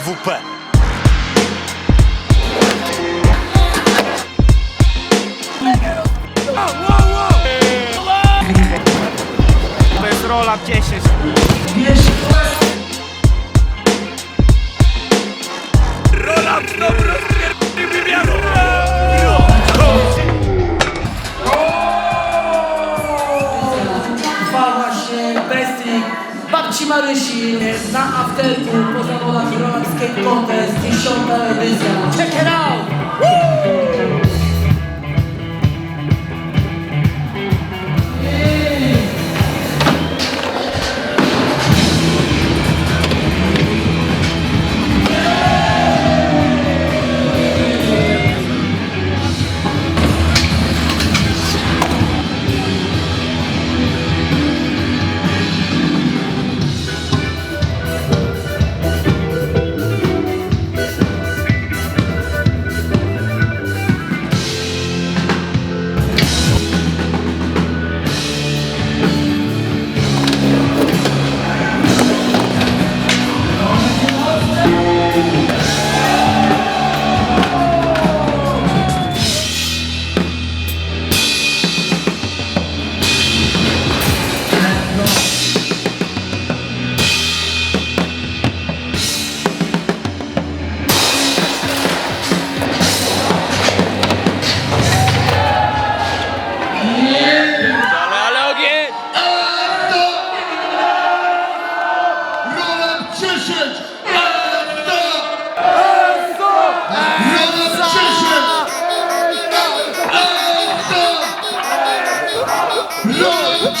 WP To rola 10 Rola dobro wymiaru. Się bestii babci Marysi na afterku po zawodach Roland Skate Contest 10 edycja. Check it out! Ale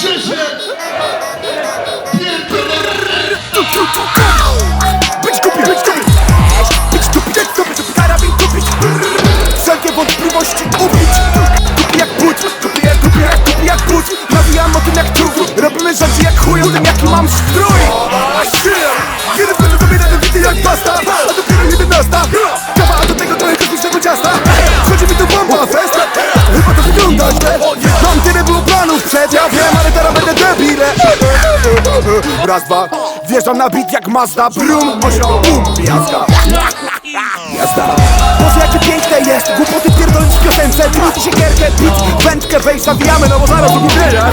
Esta! Roland 10! Pierdolę! Być kupi, być kupi Być kupi, być kupi, żeby karabin kupić Wszelkie wątpliwości ubić Kupi jak but, kupi jak, kupi jak, kupi jak but Nawijam o tym jak czub Robimy rzeczy jak chuj, o tym jaki mam strój Kiedy wtedy zabieram wity jak basta A dopiero 11 Kawa, a do tego trochę kosmicznego ciasta Wchodzi mi tu bomba, festa Chyba to wygląda źle Mam tyle było planów przed, ja wiem, ale teraz będę debilem Raz, dwa, wjeżdżam na beat jak Mazda. Brum, osią, bum, jazda. Jazda. Boże jakie piękne jest, głupoty pierdolić w piosence. Trudzi się gierkę, pić, wędkę wejść, zawijamy, no bo zaraz ugubienia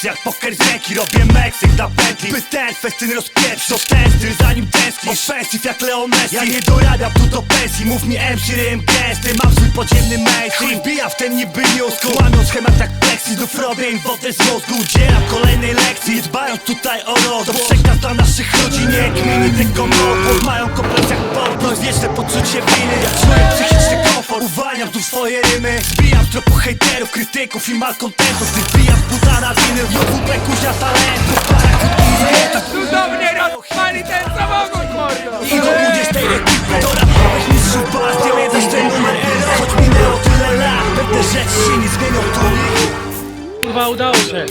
w wersjach Poker ręki, robię Meksyk na pętli. By ten festyn rozpieprz, to ten styl zanim tęsknisz Offensive jak Leo Messi Ja nie dorabiam tu do pensji. Mów mi MC rym gęsty. Mam swój podziemny mainstream. Wbijam w ten niby news Łamią schemat jak plexi Znów robię im wodę z mózgu Udzielam kolejnej lekcji Dbając tutaj o rod To przekaz dla naszych ludzi Nie gminy tylko mopów Mają kompleks jak portność Wieczne poczucie winy. Ja czuję psychiczny komfort Uwalniam tu swoje rymy. Zbijam tropu hejterów, krytyków i malkontentów. Gdy wbijam z buta Kurwa, udało się.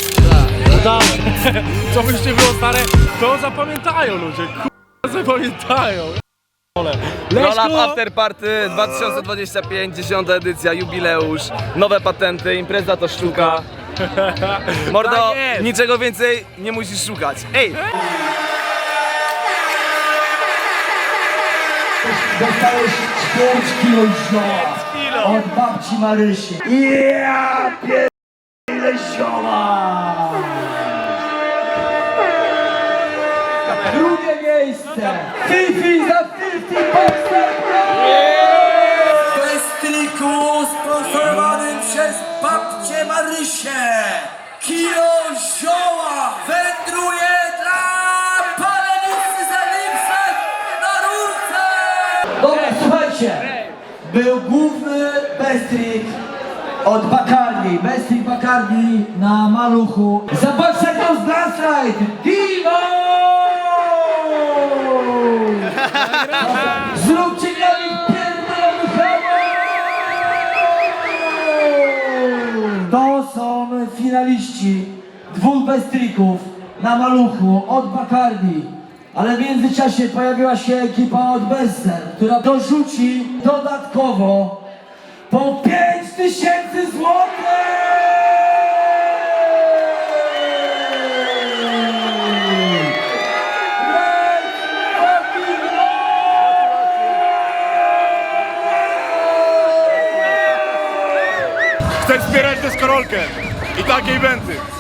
Udało się. Co byście było stare, to zapamiętają ludzie. Kurwa, zapamiętają. Leszku! After Party 2025, 10 edycja, jubileusz, nowe patenty, impreza to sztuka. Mordo, Tak jest. niczego więcej nie musisz szukać. Ej! Dostałeś 4 kilo zioła od babci Marysi. Ja pierdolę zioła! Drugie miejsce! Fifi za 50 Boxer Festliku sponsorowanym przez babcię Marysię! Bestrik od Bakali. Bacardi, Bestik Bacardi na maluchu. Zobaczcie to z Landslide! Divo! Zróbcie dla nich pierdolony! To są finaliści dwóch bestrików na maluchu od Bacardi. Ale w międzyczasie pojawiła się ekipa od Besser, która dorzuci dodatkowo po 5 tysięcy złotych! Chcę wspierać deskorolkę i takiej będę.